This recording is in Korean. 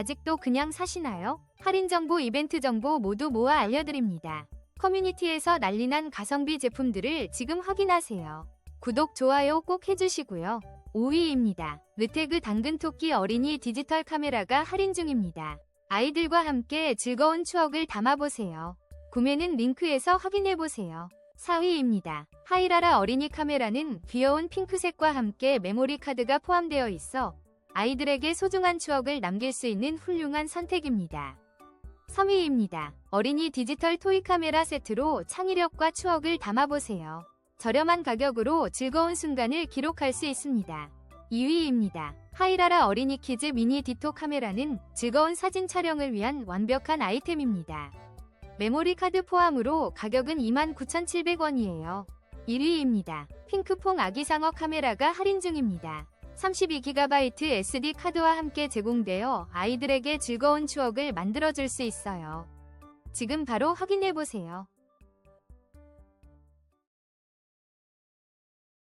아직도 그냥 사시나요? 할인 정보, 이벤트 정보 모두 모아 알려드립니다. 커뮤니티에서 난리난 가성비 제품들을 지금 확인하세요. 구독, 좋아요 꼭 해주시고요. 5위입니다. 르테그 당근토끼 어린이 디지털 카메라가 할인 중입니다. 아이들과 함께 즐거운 추억을 담아보세요. 구매는 링크에서 확인해보세요. 4위입니다. 하이라라 어린이 카메라는 귀여운 핑크색과 함께 메모리 카드가 포함되어 있어 아이들에게 소중한 추억을 남길 수 있는 훌륭한 선택입니다. 3위입니다. 어린이 디지털 토이 카메라 세트로 창의력과 추억을 담아보세요. 저렴한 가격으로 즐거운 순간을 기록할 수 있습니다. 2위입니다. 하이라라 어린이 키즈 미니 디토 카메라는 즐거운 사진 촬영을 위한 완벽한 아이템입니다. 메모리 카드 포함으로 가격은 29,700원이에요. 1위입니다. 핑크퐁 아기상어 카메라가 할인 중입니다. 32GB SD 카드와 함께 제공되어 아이들에게 즐거운 추억을 만들어줄 수 있어요. 지금 바로 확인해보세요.